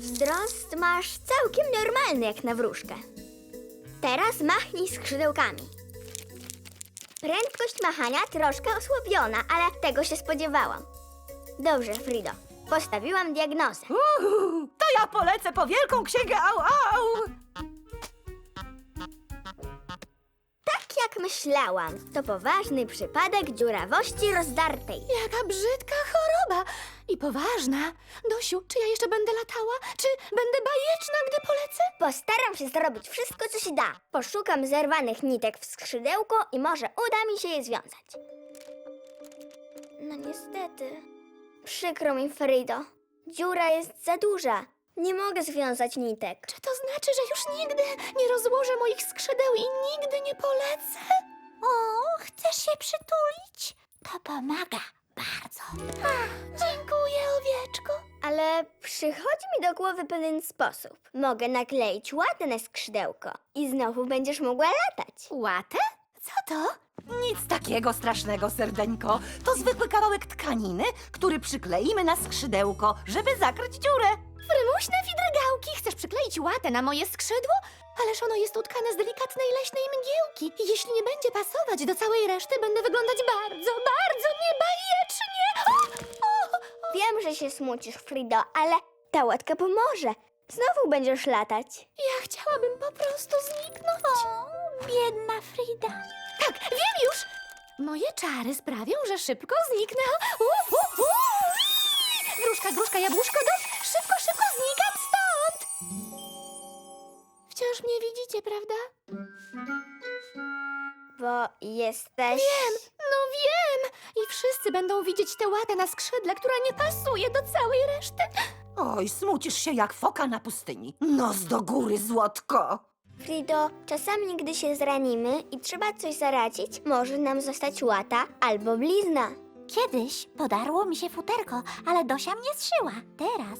Wzrost masz całkiem normalny jak na wróżkę. Teraz machnij skrzydełkami. Prędkość machania troszkę osłabiona, ale tego się spodziewałam. Dobrze, Frido. Postawiłam diagnozę. Uhu, to ja polecę po wielką księgę au au! Jak myślałam, to poważny przypadek dziurawości rozdartej. Jaka brzydka choroba! I poważna. Dosiu, czy ja jeszcze będę latała? Czy będę bajeczna, gdy polecę? Postaram się zrobić wszystko, co się da. Poszukam zerwanych nitek w skrzydełko i może uda mi się je związać. No niestety. Przykro mi, Frido. Dziura jest za duża. Nie mogę związać nitek. Czy to znaczy, że już nigdy nie rozłożę moich skrzydeł i nigdy nie polecę? O, chcesz się przytulić? To pomaga bardzo. Dziękuję, owieczko. Ale przychodzi mi do głowy pewien sposób. Mogę nakleić łatę na skrzydełko i znowu będziesz mogła latać. Łatę? Co to? Nic takiego strasznego, serdeńko. To zwykły kawałek tkaniny, który przykleimy na skrzydełko, żeby zakryć dziurę. Frymuśne fidrygałki, chcesz przykleić łatę na moje skrzydło? Ależ ono jest utkane z delikatnej leśnej mgiełki. I jeśli nie będzie pasować do całej reszty, będę wyglądać bardzo, bardzo niebajecznie. O, o, Wiem, że się smucisz, Frido, ale ta łatka pomoże. Znowu będziesz latać. ja chciałabym po prostu zniknąć. O, biedna Frida. Tak, wiem już! Moje czary sprawią, że szybko zniknę. U, u, u. Gruszka, gruszka, jabłuszko, dość! Szybko, szybko znikam stąd! Wciąż mnie widzicie, prawda? Bo jesteś... Wiem, no wiem! I wszyscy będą widzieć tę łatę na skrzydle, która nie pasuje do całej reszty. Oj, smucisz się jak foka na pustyni. Nos do góry, złotko! Frido, czasami gdy się zranimy i trzeba coś zaradzić, może nam zostać łata albo blizna. Kiedyś podarło mi się futerko, ale Dosia mnie zszyła. Teraz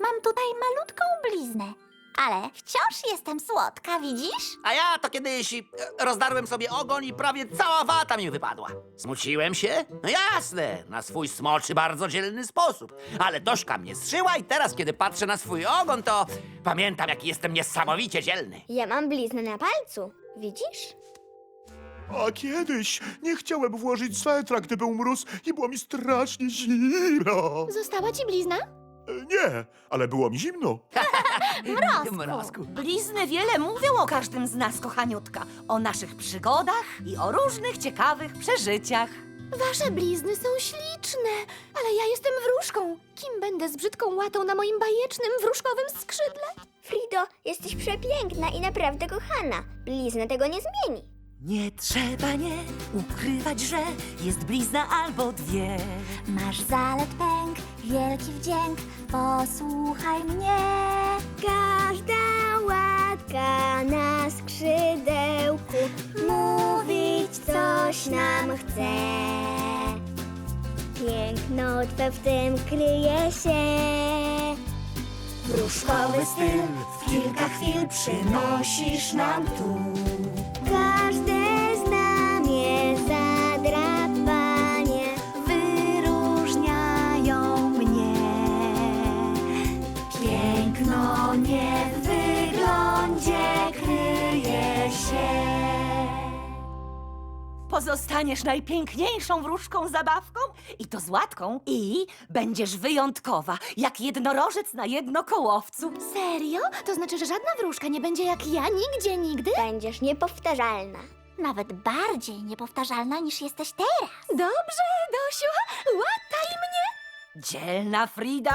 mam tutaj malutką bliznę. Ale wciąż jestem słodka, widzisz? A ja to kiedyś e, rozdarłem sobie ogon i prawie cała wata mi wypadła. Smuciłem się? No jasne, na swój smoczy, bardzo dzielny sposób. Ale Doszka mnie zszyła i teraz, kiedy patrzę na swój ogon, to pamiętam, jaki jestem niesamowicie dzielny. Ja mam bliznę na palcu. Widzisz? A kiedyś nie chciałem włożyć swetra, gdy był mróz i było mi strasznie zimno. Została ci blizna? Nie, ale było mi zimno. Mrozku. Blizny wiele mówią o każdym z nas, kochaniutka. O naszych przygodach i o różnych ciekawych przeżyciach. Wasze blizny są śliczne, ale ja jestem wróżką. Kim będę z brzydką łatą na moim bajecznym wróżkowym skrzydle? Frido, jesteś przepiękna i naprawdę kochana. Blizna tego nie zmieni. Nie trzeba nie ukrywać, że jest blizna albo dwie. Masz zalet pęk, wielki wdzięk, posłuchaj mnie. Każda łatka na skrzydełku mówić coś nam chce. Piękno twe w tym kryje się. Wróżkowy styl w kilka chwil przynosisz nam tu. Się. Pozostaniesz najpiękniejszą wróżką zabawką i to z łatką i będziesz wyjątkowa, jak jednorożec na jednokołowcu. Serio? To znaczy, że żadna wróżka nie będzie jak ja nigdzie, nigdy? będziesz niepowtarzalna. Nawet bardziej niepowtarzalna niż jesteś teraz. Dobrze, Dosiu, łataj mnie! Dzielna Frida